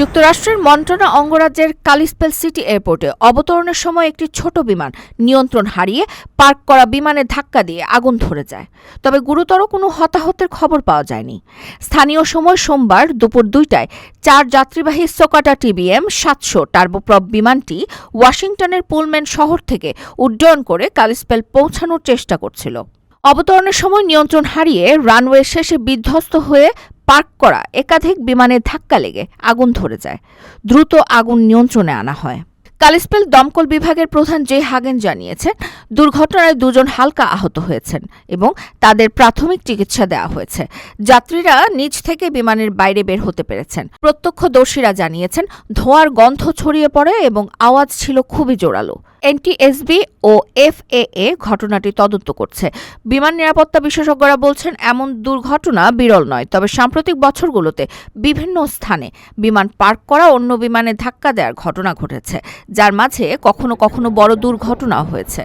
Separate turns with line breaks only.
যুক্তরাষ্ট্রের মন্টনা অঙ্গরাজ্যের কালিসপেল সিটি এয়ারপোর্টে অবতরণের সময় একটি ছোট বিমান নিয়ন্ত্রণ হারিয়ে পার্ক করা বিমানে ধাক্কা দিয়ে আগুন ধরে যায়। তবে গুরুতর কোনো হতাহতের খবর পাওয়া যায়নি। স্থানীয় সময় সোমবার দুপুর দুইটায় চার যাত্রীবাহী সোকাটা টিবিএম সাতশো টার্বোপ্রপ বিমানটি ওয়াশিংটনের পুলম্যান শহর থেকে উড্ডয়ন করে কালিসপেল পৌঁছানোর চেষ্টা করছিল। অবতরণের সময় নিয়ন্ত্রণ হারিয়ে রানওয়ে শেষে বিধ্বস্ত হয়ে পার্ক করা একাধিক বিমানের ধাক্কা লেগে আগুন ধরে যায়। দ্রুত আগুন নিয়ন্ত্রণে আনা হয়। কালিস্পেল দমকল বিভাগের প্রধান জে হাগেন জানিয়েছেন দুর্ঘটনায় দুজন হালকা আহত হয়েছেন এবং তাদের প্রাথমিক চিকিৎসা দেওয়া হয়েছে। যাত্রীরা নিজ থেকে বিমানের বাইরে বের হতে পেরেছেন। প্রত্যক্ষদর্শীরা জানিয়েছেন, ধোঁয়ার গন্ধ ছড়িয়ে পড়ে এবং আওয়াজ ছিল খুবই জোরালো। এনটিএসবি ও এফএএ ঘটনাটি তদন্ত করছে। বিমান নিরাপত্তা বিশেষজ্ঞরা বলছেন, এমন দুর্ঘটনা বিরল নয়, তবে সাম্প্রতিক বছরগুলোতে বিভিন্ন স্থানে বিমান পার্ক করা অন্য বিমানে ধাক্কা দেওয়ার ঘটনা ঘটেছে, যার মাঝে কখনো কখনো বড় দুর্ঘটনাও হয়েছে।